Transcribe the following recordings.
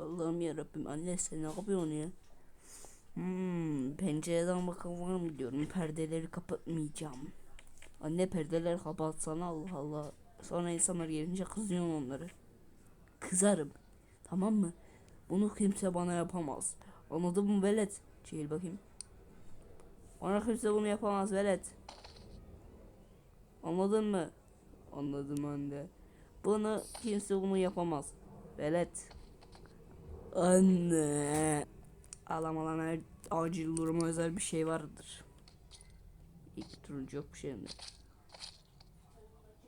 Allah'ım yarabbim anne sen ne yapıyorsun ya? Hmm, pencereden bakan var mı diyorum. Perdeleri kapatmayacağım. Anne perdeleri kapatsana Allah Allah. Sonra insanlar gelince kızıyorum onları. Kızarım. Tamam mı? Bunu kimse bana yapamaz. Anladın mı velet? Çekil bakayım. Bana kimse bunu yapamaz velet. Anladın mı? Anladım anne. Bunu kimse bunu yapamaz. Velet. Anne. Ağlamadan her acil duruma özel bir şey vardır. İlk turuncu yok bir şey mi?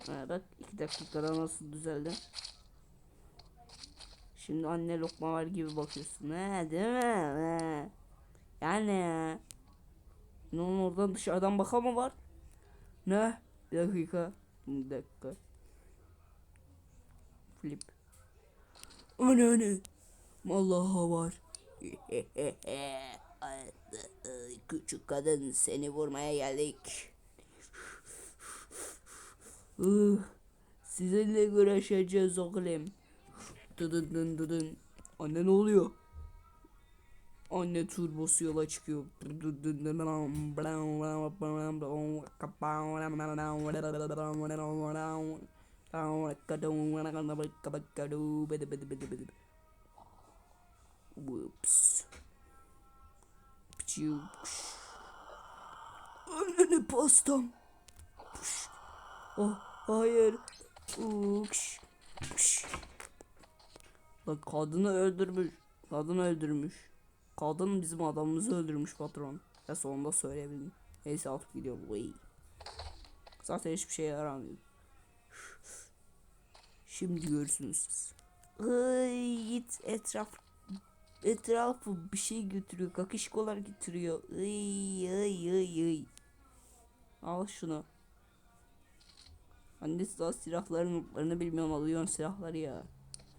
Ha bak iki dakikada nasıl düzeldi. Şimdi anne lokma var gibi bakıyorsun. He değil mi? He. Yani ya. Ne oradan dışarıdan bakan mı var? Ne? Bir dakika. Bir dakika. Flip. Anne anne. Vallahi var. Küçük kadın seni vurmaya geldik. Uh, Sizinle görüşeceğiz oğlum. Dıdın dın dıdın. Anne ne oluyor? Anne turbosu yola çıkıyor. Whoops. Pçiu. Anne pastam. Puş. Oh, hayır. Uks. Puş. Bak kadını öldürmüş. Kadını öldürmüş. Kadın bizim adamımızı öldürmüş patron. Ya sonunda söyleyebilirim. Neyse alıp gidiyorum. Vay. Zaten hiçbir şey yaramıyor. Şimdi görürsünüz siz. Ay git etraf etrafı bir şey götürüyor. Kakışkolar getiriyor. Ay ay ay ay. Al şunu. Annesi daha silahların notlarını bilmiyorum alıyorsun silahları ya.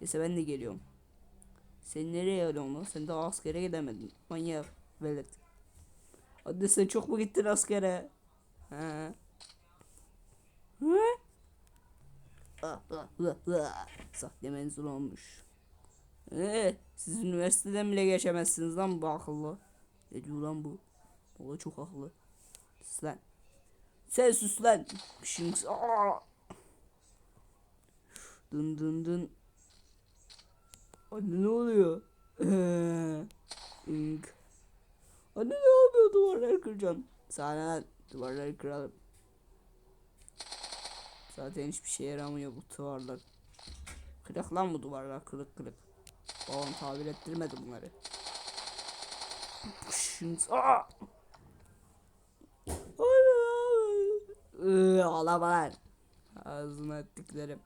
Neyse ben de geliyorum. Sen nereye alıyorsun lan? Sen daha askere gidemedin. Manyak velet. Anne sen çok mu gittin askere? He. Hı? Ah, ah, ah, ah. Sahte mezun olmuş. Ee, siz üniversiteden bile geçemezsiniz lan bu akıllı. Ne diyor lan bu? Valla çok akıllı. Sus lan. Sen sus lan. Şimdi! Dın dın dın. Anne ne oluyor? İnk. Anne ne yapıyor duvarları kıracağım. Sana duvarları kıralım. Zaten hiçbir şey yaramıyor bu duvarlar. Kırık lan bu duvarlar kırık kırık. Babam tabir ettirmedi bunları. Şimdi aa! Lan. Ağzına ettiklerim.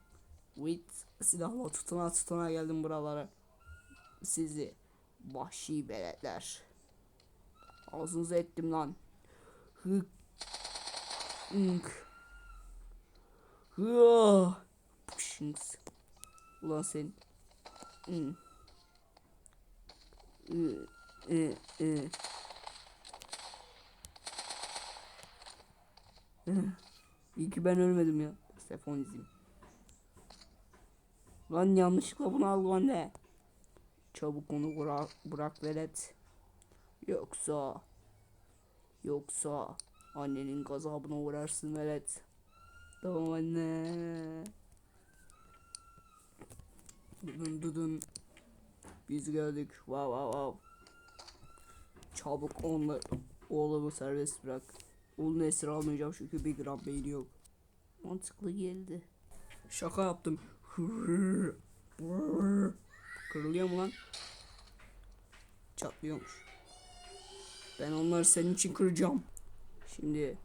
Wit silahla tutuna tutuna geldim buralara. Sizi vahşi beletler. Ağzınıza ettim lan. Hık. Hık. Hıh. Ulan sen. Hı. Hı. İyi ki ben ölmedim ya. Telefon izleyeyim. Lan yanlışlıkla bunu al anne. Çabuk onu bırak, bırak velet. Yoksa yoksa annenin gazabına uğrarsın velet. Tamam anne. Dudun dudun. Biz geldik. Wow wow wow. Çabuk onları oğlumu serbest bırak. Oğlunu esir almayacağım çünkü bir gram beyni yok. Mantıklı geldi. Şaka yaptım. Kırılıyor mu lan? Çatlıyormuş. Ben onları senin için kıracağım. Şimdi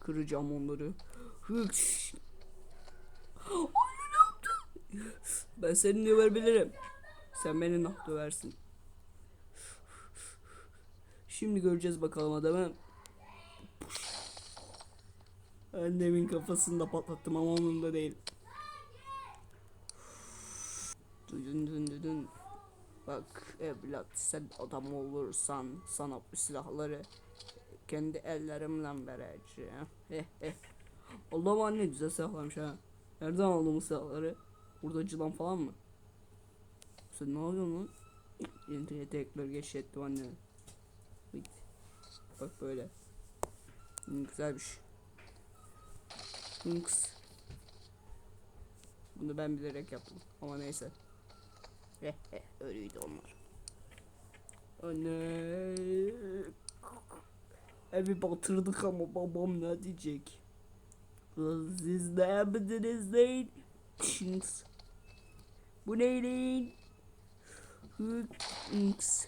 kıracağım onları. Anne ne yaptın? Ben seni dövebilirim. Sen beni nah döversin. Şimdi göreceğiz bakalım adamı. Annemin kafasını da patlattım ama onun da değil. Dudun dun dudun. Bak evlat sen adam olursan sana bu silahları kendi ellerimle vereceğim. Allah'ım anne güzel silahlarmış ha. Nereden aldın bu silahları? Burada cılan falan mı? Sen ne lan? İnternet ekler geçettim anne. Bak böyle. Hmm, güzelmiş. Hınks. Bunu ben bilerek yaptım ama neyse. Eh eh öyleydi onlar. Anne. Evi batırdık ama babam ne diyecek? Siz ne yaptınız lan? Bu ne lan? Hınks.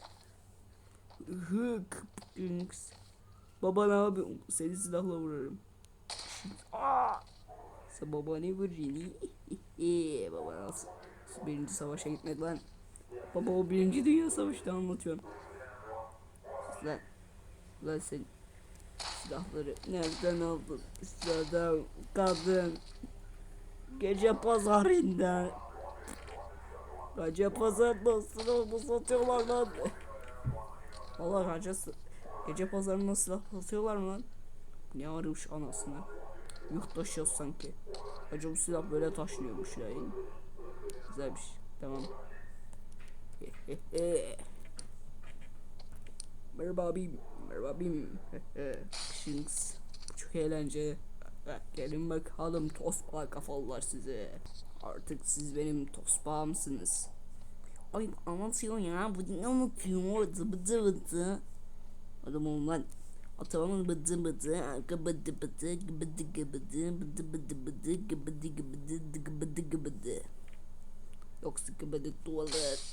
Hınks. Baba ne yapıyorsun? Seni silahla vurarım. Aa! Sen baba ne vuruyorsun? baba nasıl? Birinci savaşa gitmedi lan. Baba o birinci dünya savaşta anlatıyorsun. Lan. Lan sen silahları nereden aldın? Sıradan kadın. Gece pazarında. Gece pazarında silahını satıyorlar lan. Valla gece, gece pazarında silah satıyorlar mı lan? Ne arıyormuş anasını? Yük taşıyoruz sanki. Acaba bu silah böyle taşınıyormuş ya. yani. Güzelmiş. Tamam. Merhaba abim. Merhaba abim. Bu çok eğlenceli. Gelin bakalım tosbağa kafalılar size. Artık siz benim tosbağımsınız. Ay anlatıyor ya. Bu ne anlatıyor? Zıbıdı bıdı. Adam olun lan. Atamın bıdı bıdı. Gıbıdı bıdı. Gıbıdı gıbıdı. Bıdı bıdı bıdı. Gıbıdı gıbıdı. Gıbıdı gıbıdı. Yoksa gıbıdı tuvalet.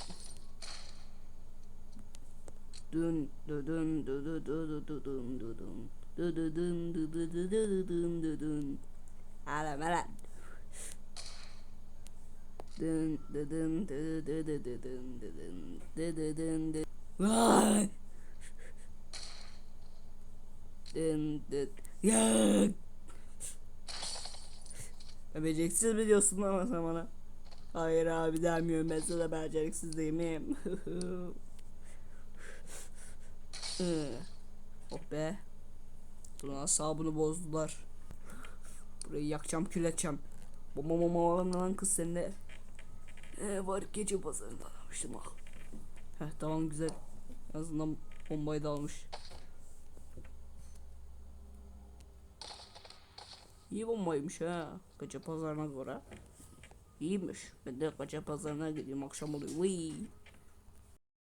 Dün dün dün dün dün dün dün dün dü. Vay! Dün dün. Ya! Ya beceriksiz mi diyorsun ama sen bana? Hayır abi demiyorum ben sana beceriksiz değil oh be. Bunun asabını bozdular. Burayı yakacağım kül edeceğim. Bomba bomba lan lan kız sende. Ee, var gece pazarında almıştım al. Heh tamam güzel. En azından bombayı da almış. İyi bombaymış ha. Gece pazarına göre. İyiymiş. Ben de gece pazarına gideyim akşam oluyor. Vıy.